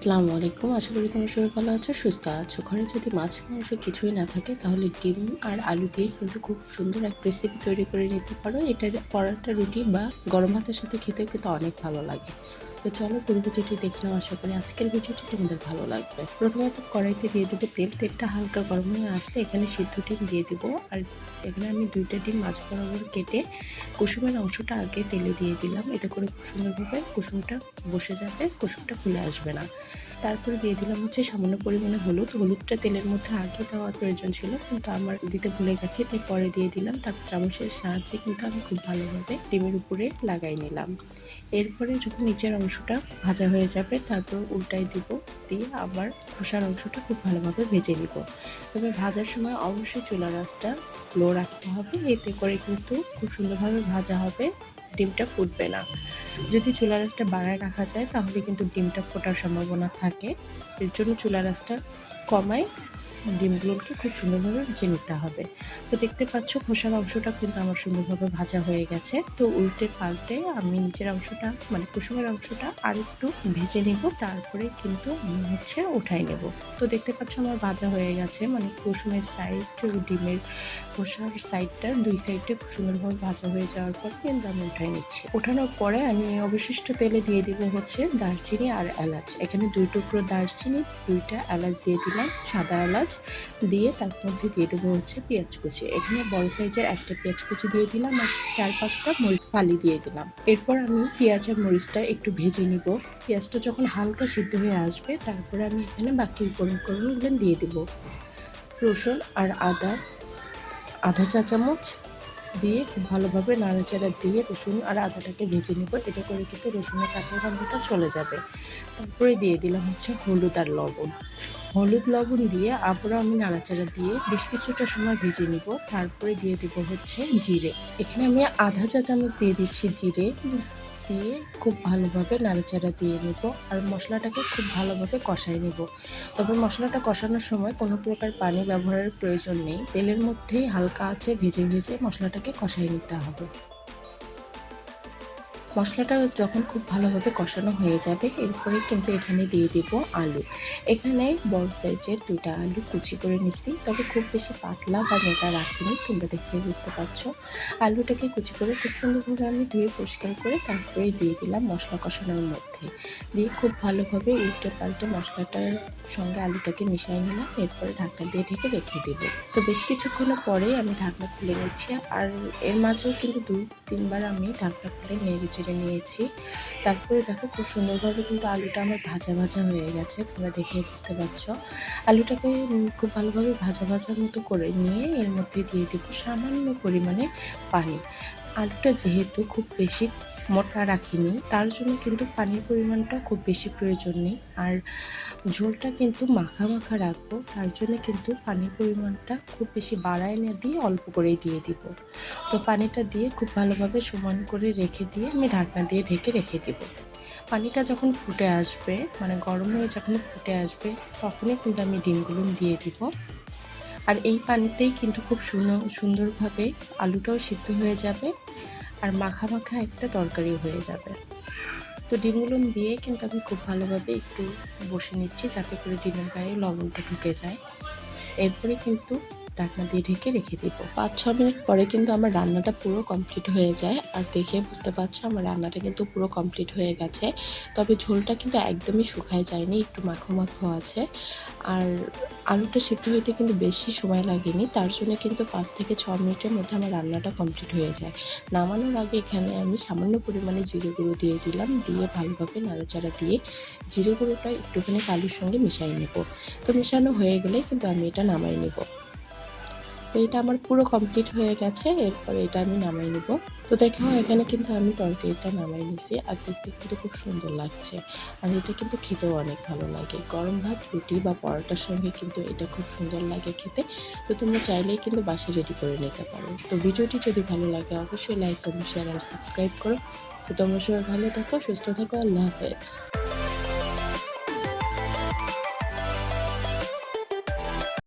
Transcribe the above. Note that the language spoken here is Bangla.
আসসালামু আলাইকুম। আশা করি তোমরা সবাই ভালো আছো, সুস্থ আছো। ঘরে যদি মাছ, মাংস কিছুই না থাকে, তাহলে ডিম আর আলু দিয়ে কিন্তু খুব সুন্দর এক রেসিপি তৈরি করে নিতে পারো। এটা পরোটা রুটি বা গরম ভাতের সাথে খেতেও কিন্তু অনেক ভালো লাগে। তো চলো পুরো ভিডিওটি দেখে নাও, আশা করি আজকের ভিডিওটি তোমাদের ভালো লাগবে। প্রথমত কড়াইতে দিয়ে দেবো তেল, তেলটা হালকা গরম হয়ে আসলে এখানে সিদ্ধ ডিম দিয়ে দেবো। আর এখানে আমি দুইটা ডিম মাছ বরাবর কেটে কুসুমের অংশটা আগে তেলে দিয়ে দিলাম। এতে করে কুসুমের ভাবে কুসুমটা বসে যাবে, কুসুমটা খুলে আসবে না। তারপরে দিয়ে দিলাম হচ্ছে সামান্য পরিমাণে হলুদ। হলুদটা তেলের মধ্যে আগে দেওয়ার প্রয়োজন ছিল, কিন্তু আমার দিতে ভুলে গেছি। তাই পরে দিয়ে দিলাম তারপর চামচের সাহায্যে, কিন্তু আমি খুব ভালোভাবে ডিমের উপরে লাগাই নিলাম। এরপরে যখন নিচের অংশটা ভাজা হয়ে যাবে, তারপর উল্টাই দিব, দিয়ে আবার খোসার অংশটা খুব ভালোভাবে ভেজে নিব। তবে ভাজার সময় অবশ্যই চুলা রাসটা লো রাখতে হবে, এতে করে কিন্তু খুব সুন্দরভাবে ভাজা হবে, ডিমটা ফুটবে না। যদি চুলা রাসটা বাড়ায় রাখা যায়, তাহলে কিন্তু ডিমটা ফোটার সম্ভাবনা থাকে। এর জন্য চুলা রাসটা কমায় ডিমগুলোকে খুব সুন্দরভাবে ভেজে নিতে হবে। তো দেখতে পাচ্ছ খোসার অংশটা কিন্তু আমার সুন্দরভাবে ভাজা হয়ে গেছে। তো উল্টে পাল্টে আমি নিচের অংশটা মানে কুসুমের অংশটা আর একটু ভেজে নেব, তারপরে কিন্তু আমি হচ্ছে উঠাই নেব। তো দেখতে পাচ্ছ আমার ভাজা হয়ে গেছে মানে কুসুমের সাইড ডিমের খোসার সাইডটা দুই সাইডে খুব সুন্দরভাবে ভাজা হয়ে যাওয়ার পর কিন্তু আমি উঠাই নিচ্ছি। ওঠানোর পরে আমি অবশিষ্ট তেলে দিয়ে দিব হচ্ছে দারচিনি আর এলাচ। এখানে দুই টুকরো দারচিনি, দুইটা এলাচ দিয়ে দিলাম, সাদা এলাচ দিয়ে তার মধ্যে দিয়ে দেবো হচ্ছে পেঁয়াজ কুচি। এখানে বড় সাইজের একটা পেঁয়াজ কুচি দিয়ে দিলাম আর চার পাঁচটা মরিচ ফালি দিয়ে দিলাম। এরপর আমি পেঁয়াজ আর মরিচটা একটু ভেজে নিব। পেঁয়াজটা যখন হালকা সিদ্ধ হয়ে আসবে, তারপরে আমি এখানে বাকি উপকরণগুলো দিয়ে দিব। রসুন আর আদা আধা চা চামচ দিয়ে খুব ভালোভাবে নাড়াচাড়া দিয়ে রসুন আর আদাটাকে ভেজে নেব এটা করে কিন্তু রসুনের কাঁচা গন্ধটা চলে যাবে। তারপরে দিয়ে দিলাম হচ্ছে হলুদ আর লবণ। হলুদ, লবণ দিয়ে আবারও আমি নাড়াচাড়া দিয়ে বেশ কিছুটা সময় ভেজে নিব। তারপরে দিয়ে দেব হচ্ছে জিরে। এখানে আমি আধা চা চামচ দিয়ে দিচ্ছি জিরে। দিয়ে খুব ভালোভাবে নাড়াচাড়া দিয়ে নেব আর মশলাটাকে খুব ভালোভাবে কষাই নেব। তবে মশলাটা কষানোর সময় কোনো প্রকার পানি ব্যবহারের প্রয়োজন নেই। তেলের মধ্যেই হালকা আছে ভেজে ভেজে মশলাটাকে কষাই নিতে হবে। মশলাটা যখন খুব ভালোভাবে কষানো হয়ে যাবে, এরপরে কিন্তু এখানে দিয়ে দিব আলু। এখানে বড় সাইজের দুইটা আলু কুচি করে নিছি, তবে খুব বেশি পাতলা বা মোটা রাখিনি, তোমরা দেখে বুঝতে পারছ। আলুটাকে কুচি করে খুব সুন্দরভাবে আমি ধুয়ে পরিষ্কার করে তারপরে দিয়ে দিলাম মশলা কষানোর মধ্যে। দিয়ে খুব ভালোভাবে উল্টে পাল্টে মশলাটার সঙ্গে আলুটাকে মিশিয়ে নিলাম, এরপরে ঢাকনা দিয়ে ঢেকে রেখে দেবো। তো বেশ কিছুক্ষণের পরে আমি ঢাকনা খুলে নিচ্ছি, আর এর মাঝেও কিন্তু দুই তিনবার আমি ঢাকনা খুলে নেড়ে ছেড়ে নিয়েছি। তারপরে দেখো খুব সুন্দরভাবে কিন্তু আলুটা আমার ভাজা ভাজা হয়ে গেছে, তোমরা দেখে বুঝতে পারছ। আলুটাকে খুব ভালোভাবে ভাজা ভাজার মতো করে নিয়ে এর মধ্যে দিয়ে দেবো সামান্য পরিমাণে পানি। আলুটা যেহেতু খুব বেশি মোটা রাখিনি, তার জন্য কিন্তু পানির পরিমাণটা খুব বেশি প্রয়োজন নেই। আর ঝোলটা কিন্তু মাখা মাখা রাখব, তার জন্য কিন্তু পানির পরিমাণটা খুব বেশি বাড়ায় না দিয়ে অল্প করেই দিয়ে দিব। তো পানিটা দিয়ে খুব ভালোভাবে সমান করে রেখে দিয়ে আমি ঢাকনা দিয়ে ঢেকে রেখে দিব। পানিটা যখন ফুটে আসবে মানে গরম হয়ে যখন ফুটে আসবে, তখনই কিন্তু আমি ডিমগুলো দিয়ে দিব। আর এই পানিতেই কিন্তু খুব সুন্দরভাবে আলুটাও সিদ্ধ হয়ে যাবে। আর মাখা মাখা একটা তরকারি হয়ে যাবে। তো ডিমগুলো দিয়ে কিন্তু আমি খুব ভালোভাবে একটু বসে নিচ্ছি যাতে করে ডিমের গায়ে লবণটা ঢুকে যায়। এরপরে কিন্তু ঢাকনা দিয়ে ঢেকে রেখে দিব। পাঁচ, ছ মিনিট পরে কিন্তু আমার রান্নাটা পুরো কমপ্লিট হয়ে যায়। আর দেখে বুঝতে পারছ আমার রান্নাটা কিন্তু পুরো কমপ্লিট হয়ে গেছে। তবে ঝোলটা কিন্তু একদমই শুকায় যায়নি, একটু মাখো মাখো আছে। আর আলুটা সিদ্ধ হইতে কিন্তু বেশি সময় লাগেনি, তার জন্য কিন্তু পাঁচ থেকে ছ মিনিটের মধ্যে আমার রান্নাটা কমপ্লিট হয়ে যায়। নামানোর আগে এখানে আমি সামান্য পরিমাণে জিরে গুঁড়ো দিয়ে দিলাম, দিয়ে ভালোভাবে নাড়াচাড়া দিয়ে জিরে গুঁড়োটা একটুখানি আলুর সঙ্গে মিশাই নেব। তো মেশানো হয়ে গেলে কিন্তু আমি এটা নামাই নেব। তো এটা আমার পুরো কমপ্লিট হয়ে গেছে, এরপর এটা আমি নামাই নেব। তো দেখো, এখানে কিন্তু আমি তরকারিটা নামাই নিছি আর দেখতে কিন্তু খুব সুন্দর লাগছে। আর এটা কিন্তু খেতেও অনেক ভালো লাগে। গরম ভাত, রুটি বা পরোটার সঙ্গে কিন্তু এটা খুব সুন্দর লাগে খেতে। তো তোমরা চাইলেই কিন্তু বাসায় রেডি করে নিতে পারো। তো ভিডিওটি যদি ভালো লাগে, অবশ্যই লাইক কমেন্ট শেয়ার আর সাবস্ক্রাইব করো। তো তোমরা সবাই ভালো থাকো, সুস্থ থাকো, আল্লাহ হাফেজ।